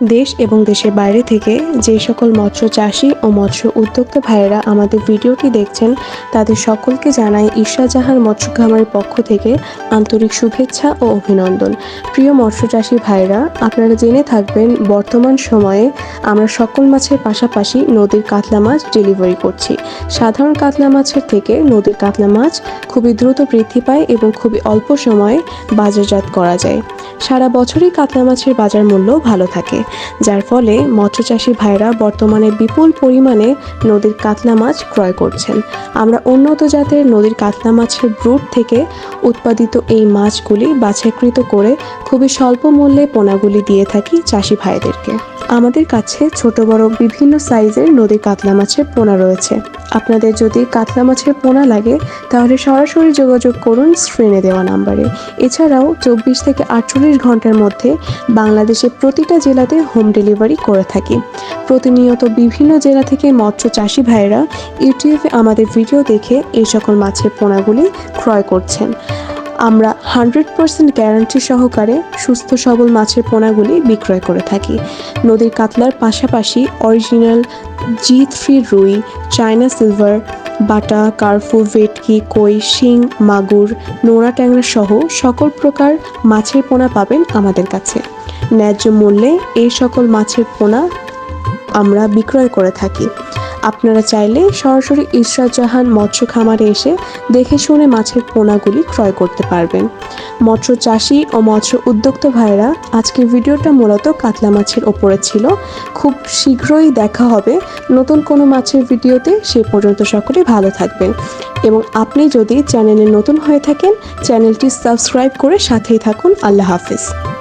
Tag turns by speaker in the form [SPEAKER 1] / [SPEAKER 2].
[SPEAKER 1] দেশ এবং দেশের বাইরে থেকে যে সকল মৎস্য চাষি ও মৎস্য উদ্যোক্তা ভাইয়েরা আমাদের ভিডিওটি দেখছেন, তাদের সকলকে জানাই ঈশা জাহান মৎস্য খামারের পক্ষ থেকে আন্তরিক শুভেচ্ছা ও অভিনন্দন। প্রিয় মৎস্য চাষি ভাইরা আপনারা জেনে থাকবেন, বর্তমান সময়ে আমরা সকল মাছের পাশাপাশি নদীর কাতলা মাছ ডেলিভারি করছি। সাধারণ কাতলা মাছের থেকে নদীর কাতলা মাছ খুবই দ্রুত বৃদ্ধি পায় এবং খুবই অল্প সময়ে বাজারজাত করা যায়। সারা বছরই কাতলা মাছের বাজার মূল্য ভালো থাকে, যার ফলে মৎস্য চাষী ভাইরা বর্তমানে বিপুল পরিমাণে নদীর কাতলা মাছ ক্রয় করছেন। আমরা উন্নত জাতের নদীর কাতলা মাছের ব্রুট থেকে উৎপাদিত এই মাছগুলি বাছাইকৃত করে খুবই স্বল্প মূল্যে পোনাগুলি দিয়ে থাকি চাষি ভাইদেরকে। আমাদের কাছে ছোট বড় বিভিন্ন সাইজের নদীর কাতলা মাছের পোনা রয়েছে। আপনাদের যদি কাতলা মাছের পোনা লাগে, তাহলে সরাসরি যোগাযোগ করুন স্ক্রিনে দেওয়া নাম্বারে। এছাড়াও চব্বিশ থেকে আটচল্লিশ ঘণ্টার মধ্যে বাংলাদেশের প্রতিটা জেলাতে হোম ডেলিভারি করে থাকি। প্রতিনিয়ত বিভিন্ন জেলা থেকে মৎস্য চাষি ভাইয়েরা ইউটিউবে আমাদের ভিডিও দেখে এই সকল মাছের পোনাগুলি ক্রয় করছেন। আমরা হান্ড্রেড পার্সেন্ট গ্যারান্টি সহকারে সুস্থ সবল মাছের পোনাগুলি বিক্রয় করে থাকি। নদীর কাতলার পাশাপাশি অরিজিনাল জি থ্রি রুই, চায়না সিলভার বাটা, কার্ফু, ভেটকি, কই, শিং, মাগুর নোড়া ট্যাংরা সহ সকল প্রকার মাছের পোনা পাবেন আমাদের কাছে। ন্যায্য মূল্যে এই সকল মাছের পোনা আমরা বিক্রয় করে থাকি। আপনারা চাইলে সরাসরি ইসরাত জাহান মৎস্য খামারে এসে দেখে শুনে মাছের পোনাগুলি ক্রয় করতে পারবেন। মৎস্য চাষি ও মৎস্য উদ্যোক্তা ভাইরা আজকের ভিডিওটা মূলত কাতলা মাছের ওপরে ছিল। খুব শীঘ্রই দেখা হবে নতুন কোনো মাছের ভিডিওতে। সে পর্যন্ত সকলে ভালো থাকবেন। এবং আপনি যদি চ্যানেলে নতুন হয়ে থাকেন, চ্যানেলটি সাবস্ক্রাইব করে সাথেই থাকুন। আল্লাহ হাফিজ।